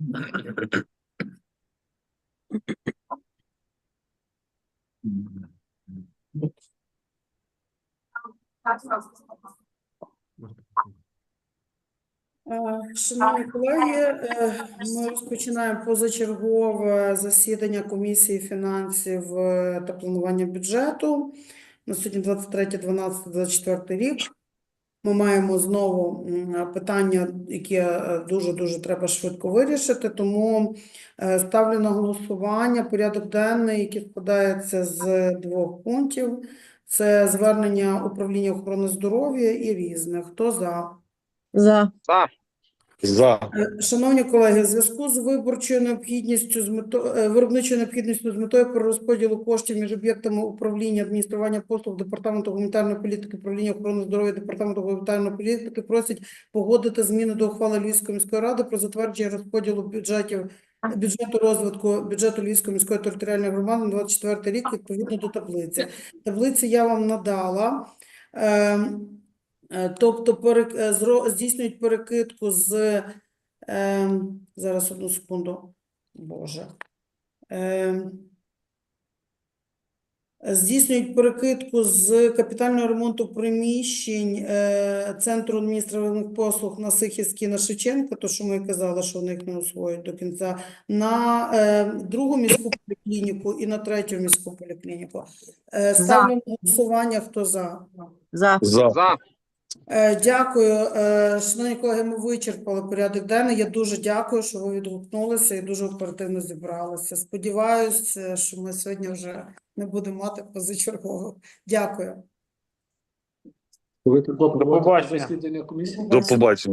Е, Шановні колеги, е, ми розпочинаємо позачергове засідання комісії фінансів е, та планування бюджету. На сьогодні 23-12-24 рік. Ми маємо знову питання, яке дуже-дуже треба швидко вирішити, тому е, ставлю на голосування порядок денний, який складається з двох пунктів. Це звернення управління охорони здоров'я і різних. Хто за? За. За. Е, Шановні колеги, в зв'язку з виборчою необхідністю з мето... е, виробничою необхідністю з метою перерозподілу коштів між об'єктами управління адміністрування послуг Департаменту гуманітарної політики, управління охорони здоров'я Департаменту гуманітарної політики просять погодити зміни до ухвали Львівської міської ради про затвердження розподілу бюджетів бюджету розвитку бюджету Львівської міської територіальної громади на 24 рік відповідно до таблиці. Таблиці я вам надала. Е, Тобто перек- е, здійснюють перекидку з ем, зараз одну секунду. Боже. Ем, Здійснюють перекидку з капітального ремонту приміщень е, Центру адміністративних послуг на Сихівській, на Шевченка, то, що ми казали, що вони їх не освоюють до кінця, на е, другу міську поліклініку і на третю міську поліклініку. Е, Ставлю на голосування, хто за. За. За. За. Е, Дякую. Е, Шановні колеги, ми вичерпали порядок денний. Я дуже дякую, що ви відгукнулися і дуже оперативно зібралися. Сподіваюся, що ми сьогодні вже не будемо мати позачергового. Дякую. До побачення. До побачення.